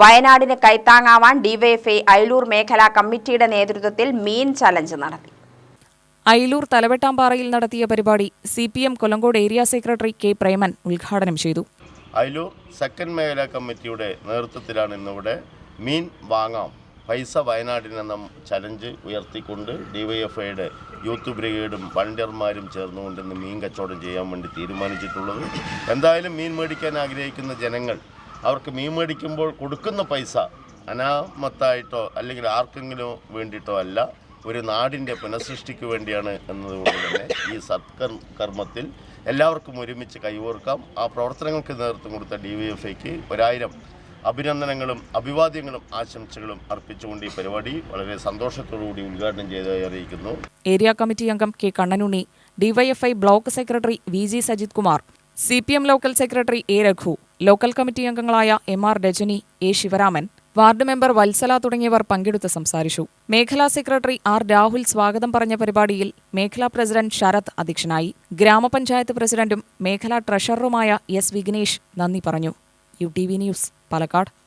വയനാടിന് കൈത്താങ്ങാവാൻ ഡിവൈഎഫ്ഐ അയലൂർ മേഖലാ കമ്മിറ്റിയുടെ നേതൃത്വത്തിൽ മീൻ ചലഞ്ച് നടത്തി. അയിലൂർ തലവെട്ടാമ്പാറയിൽ നടത്തിയ പരിപാടി C P M Kollengode area secretary K Preman ഉദ്ഘാടനം ചെയ്തു. അയലൂർ സെക്കൻഡ് മേഖലാ കമ്മിറ്റിയുടെ നേതൃത്വത്തിലാണ് ഇന്നിവിടെ മീൻ വാങ്ങാം പൈസ വയനാടിനെന്ന ചലഞ്ച് ഉയർത്തിക്കൊണ്ട് ഡിവൈഎഫ്ഐയുടെ യൂത്ത് ബ്രിഗേഡും വളണ്ടിയർമാരും ചേർന്നുകൊണ്ട് ഇന്ന് മീൻ കച്ചവടം ചെയ്യാൻ വേണ്ടി തീരുമാനിച്ചിട്ടുള്ളത്. എന്തായാലും മീൻ മേടിക്കാൻ ആഗ്രഹിക്കുന്ന ജനങ്ങൾ അവർക്ക് മീൻ മേടിക്കുമ്പോൾ കൊടുക്കുന്ന പൈസ അനാമത്തായിട്ടോ അല്ലെങ്കിൽ ആർക്കെങ്കിലും വേണ്ടിയിട്ടോ അല്ല ഒരു നാടിന്റെ പുനഃസൃഷ്ടിക്ക് വേണ്ടിയാണ് എന്നതുകൊണ്ട് തന്നെ ഈ സത്കർ കർമ്മത്തിൽ എല്ലാവർക്കും ഒരുമിച്ച് കൈകോർക്കാം. ആ പ്രവർത്തനങ്ങൾക്ക് നേതൃത്വം കൊടുത്ത ഡി വൈ എഫ് ഐക്ക് ഒരായിരം അഭിനന്ദനങ്ങളും അഭിവാദ്യങ്ങളും ആശംസകളും അർപ്പിച്ചുകൊണ്ട് ഈ പരിപാടി വളരെ സന്തോഷത്തോടുകൂടി ഉദ്ഘാടനം ചെയ്തതായി അറിയിക്കുന്നു. ഏരിയ കമ്മിറ്റി അംഗം K Kannanunni DYFI block secretary V G Sajith Kumar C P M local secretary A Raghu local committee അംഗങ്ങളായ M R Rajani A Sivaraman ward member Vatsala തുടങ്ങിയവർ പങ്കെടുത്ത് സംസാരിച്ചു. മേഖലാ സെക്രട്ടറി ആർ രാഹുൽ സ്വാഗതം പറഞ്ഞ പരിപാടിയിൽ മേഖലാ പ്രസിഡന്റ് ശരത് അധ്യക്ഷനായി. ഗ്രാമപഞ്ചായത്ത് പ്രസിഡന്റും മേഖലാ ട്രഷററുമായ എസ് വിഘ്നേഷ് നന്ദി പറഞ്ഞു. U T V news Palakkad.